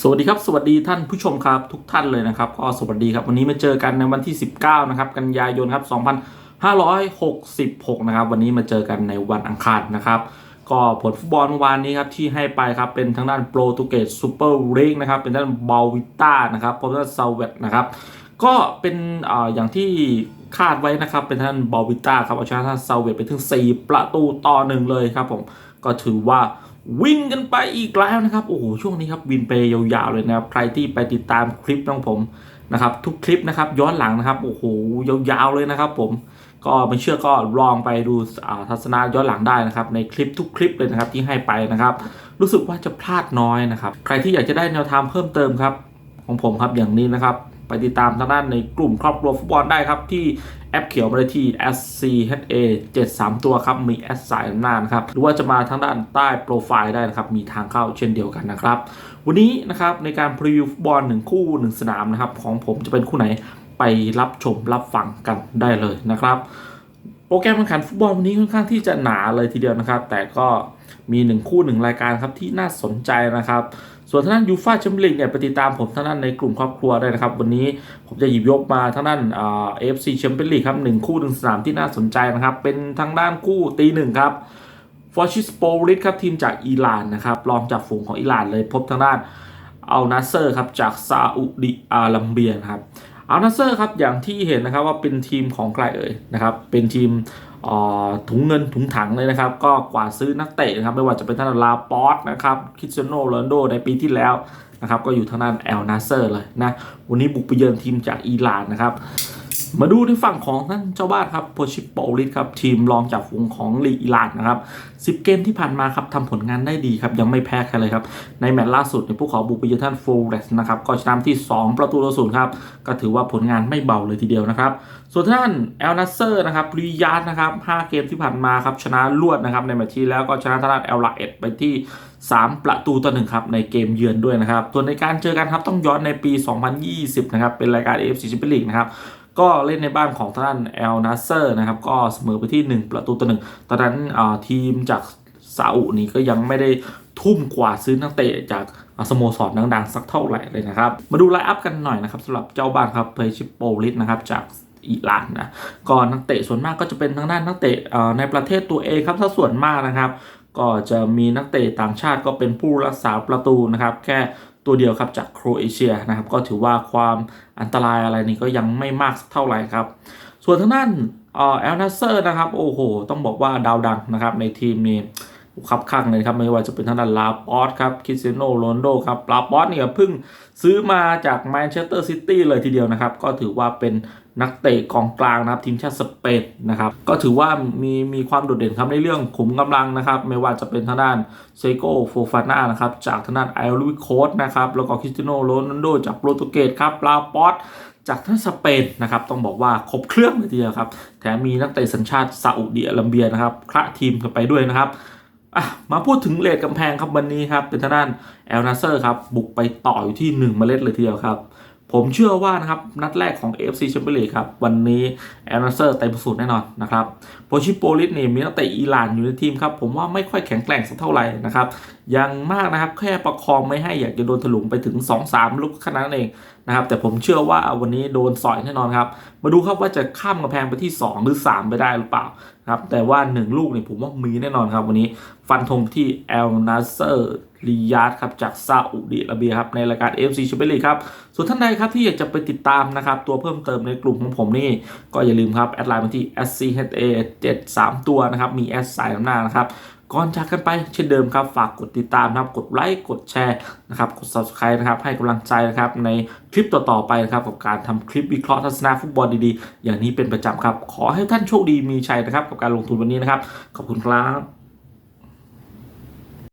สวัสดีครับสวัสดีท่านผู้ชมครับทุกท่านเลยนะครับก็สวัสดีครับวันนี้มาเจอกันในวันที่ 19นะครับกันยายนครับ2566นะครับวันนี้มาเจอกันในวันอังคารนะครับก็ผลฟุตบอลวานนี้ครับที่ให้ไปครับเป็นทางด้านโปรตุเกสซูเปอร์ลีกนะครับเป็นด้านบาวิต้านะครับพร้อมด้วยซาเวตนะครับก็เป็นออย่างที่คาดไว้นะครับเป็นท่านบาวิต้าครับเอาชนะท่านซาเวตไปถึง 4 ประตูต่อหนึ่งเลยครับผมก็ถือว่า วิ่งกันไปอีกแล้วนะครับโอ้โหช่วงนี้ครับวินไปยาวๆเลยนะครับใครที่ไปติดตามคลิปของผมนะครับ ทุกคลิปนะครับย้อนหลังนะครับโอ้โหยาวๆเลยนะครับ ผมก็ไม่เชื่อก็ลองไปดูอ่าทัศนะย้อนหลังได้นะครับ ในคลิปทุกคลิปเลยนะครับที่ให้ไปนะครับ รู้สึกว่าจะพลาดน้อยนะครับ ใครที่อยากจะได้แนวทางเพิ่มเติมครับ ของผมครับอย่างนี้นะครับ ไปติดตามทางด้านในกลุ่มครอบครัวฟุตบอลได้ครับที่ แอปเขียวมาได้ที่ SCHA 73 ตัวครับ มีแอดสายหน้านะครับ หรือว่าจะมาทางด้านใต้โปรไฟล์ได้นะครับ มีทางเข้าเช่นเดียวกันนะครับ วันนี้นะครับในการพรีวิวฟุตบอลหนึ่งคู่หนึ่งสนามนะครับ ของผมจะเป็นคู่ไหนไปรับชมรับฟังกันได้เลยนะครับ โปรแกรมแข่งขันฟุตบอลวันนี้ค่อนข้างที่จะหนาเลยทีเดียวนะครับ แต่ก็มี 1 คู่ 1 รายการครับที่น่าสนใจนะครับ ส่วนทางด้านยูฟาแชมเปี้ยนลีกเนี่ยไปติดตามผมทางด้านในกลุ่มครอบครัวได้นะครับ วันนี้ผมจะหยิบยกมาทางด้านเอฟซีแชมเปี้ยนลีกครับหนึ่งคู่หนึ่งสนามที่น่าสนใจนะครับ เป็นทางด้านคู่ตีหนึ่งครับฟอร์ชิสโปลิสครับทีมจากอิหร่านนะครับรองจากฝูงของอิหร่านเลยพบทางด้านอัลนาเซอร์ครับจากซาอุดิอาระเบียนะครับ อัลนาเซอร์ครับอย่างที่เห็นนะครับว่าเป็นทีมของใครเอ่ยนะครับเป็นทีมถุงเงินถุงถังเลยนะครับ ก็กว่าดซื้อนักเตะนะครับไม่ว่าจะเป็นท่านลาปอสนะครับคริสเตียโนโรนโดในปีที่แล้วนะครับก็อยู่ทางด้านแอลนาเซอร์เลยนะวันนี้บุกไปเยือนทีมจากอิหร่านนะครับ มาดูในฝั่งของท่านเจ้าบ้านครับโพชิปโปลิสครับทีมรองจากฝูงของลีอิหร่านนะครับ10เกมที่ผ่านมาครับทำผลงานได้ดีครับยังไม่แพ้ใครเลยครับ ในแมตช์ล่าสุดในพวกเขาบุกไปเยือนท่านฟูเรสนะครับก็ชนะที่ 2 ประตูต่อศูนย์ครับ ก็ถือว่าผลงานไม่เบาเลยทีเดียวนะครับ ส่วนท่านแอลนัสเซอร์นะครับริยาดนะครับ5เกมที่ผ่านมาครับชนะรวดนะครับในแมตช์ที่แล้วก็ชนะท่านแอลลาเอ็ดไปที่3 ประตูต่อหนึ่งครับในเกมเยือนด้วยนะครับส่วนในการเจอกันครับต้องย้อนในปี 2020 นะครับเป็นรายการ AFC Champions League นะครับ ก็เล่นในบ้านของท่านแอลนัสเซอร์นะครับ ก็เสมอไปที่ 1 ประตูต่อหนึ่งตอนนั้นทีมจากซาอุนี่ก็ยังไม่ได้ทุ่มกว่าซื้อนักเตะจากสโมสรดังๆ สักเท่าไหร่เลยนะครับ มาดูไลน์อัพกันหน่อยนะครับสำหรับเจ้าบ้านครับเพชิปโปลิสนะครับจากอิหร่านนะก็นักเตะส่วนมากก็จะเป็นทางด้านนักเตะในประเทศตัวเองครับถ้าส่วนมากนะครับ ก็จะมีนักเตะต่างชาติก็เป็นผู้รักษาประตูนะครับ แค่ ตัวเดียวครับจากโครเอเชียนะครับก็ถือว่าความอันตรายอะไรนี่ก็ยังไม่มากเท่าไหร่ครับ ส่วนทางด้านเอ่อแอลนัสเซอร์นะครับ โอ้โห ต้องบอกว่าดาวดังนะครับในทีมนี้ คับข้างเลยครับ ไม่ว่าจะเป็นทางด้านลาปอสครับคริสเตียโนโรนโดครับลาปอสเนี่ยเพิ่งซื้อมาจากแมนเชสเตอร์ซิตี้เลยทีเดียวนะครับ ก็ถือว่าเป็นนักเตะกองกลางนะครับทีมชาติสเปนนะครับ ก็ถือว่ามีมีความโดดเด่นครับในเรื่องขุมกำลังนะครับ ไม่ว่าจะเป็นทางด้านเซโกโฟฟาน่านะครับ จากทางด้านไอริโคสนะครับ แล้วก็คริสเตียโนโรนโดจากโปรตุเกสครับลาปอสจากท่านสเปนนะครับต้องบอกว่าครบเครื่องเลยทีเดียวครับแถมมีนักเตะสัญชาติซาอุดิอาระเบียนะครับคละทีมกันไปด้วยนะครับ อะมาพูดถึงเลทกำแพงครับวันนี้ครับเป็นทางด้านแอลนาเซอร์ครับบุกไปต่ออยู่ที่ 1 เมล็ดเลยทีเดียวครับ ผมเชื่อว่านะครับนัดแรกของ AFC Champions League ครับ วันนี้แอลนาเซอร์เต็มสูตรแน่นอนนะครับโปชิโปลิสนี่มีนักเตะอิหร่านอยู่ในทีมครับ ผมว่าไม่ค่อยแข็งแกร่งสักเท่าไหร่นะครับยังมากนะครับแค่ประคองไม่ให้อยากจะโดนถลุงไปถึง 2-3 ลูกขนาดนั้นเองนะครับแต่ผมเชื่อว่าวันนี้โดนสอยแน่นอนครับ มาดูครับว่าจะข้ามกำแพงไปที่ 2 หรือ 3 ไปได้หรือเปล่าครับแต่ว่า 1 ลูกนี่ผมว่ามีแน่นอนครับ วันนี้ฟันธงที่แอลนาเซอร์ ริยาดครับจากซาอุดิอาระเบียครับในรายการ FC c h a m p i o n s l e a g u ครับส่วนท่านใดครับที่อยากจะไปติดตามนะครับตัวเพิ่มเติมในกลุ่มของผมนี่ ก็อย่าลืมครับ แอดไลน์มาที่ SCHA 73 ตัวนะครับ มีแอดสายน้ำหน้านะครับก่อนจากกันไปเช่นเดิมครับฝากกดติดตามนะครับ กดไลค์กดแชร์นะครับกด subscribe นะครับ ให้กำลังใจนะครับ ในคลิปต่อ ๆ ไปนะครับ กับการทำคลิปวิเคราะห์ทัศนะฟุตบอลดี ๆ อย่างนี้เป็นประจำครับ ขอให้ท่านโชคดีมีชัยนะครับ กับการลงทุนวันนี้นะครับ ขอบคุณครับ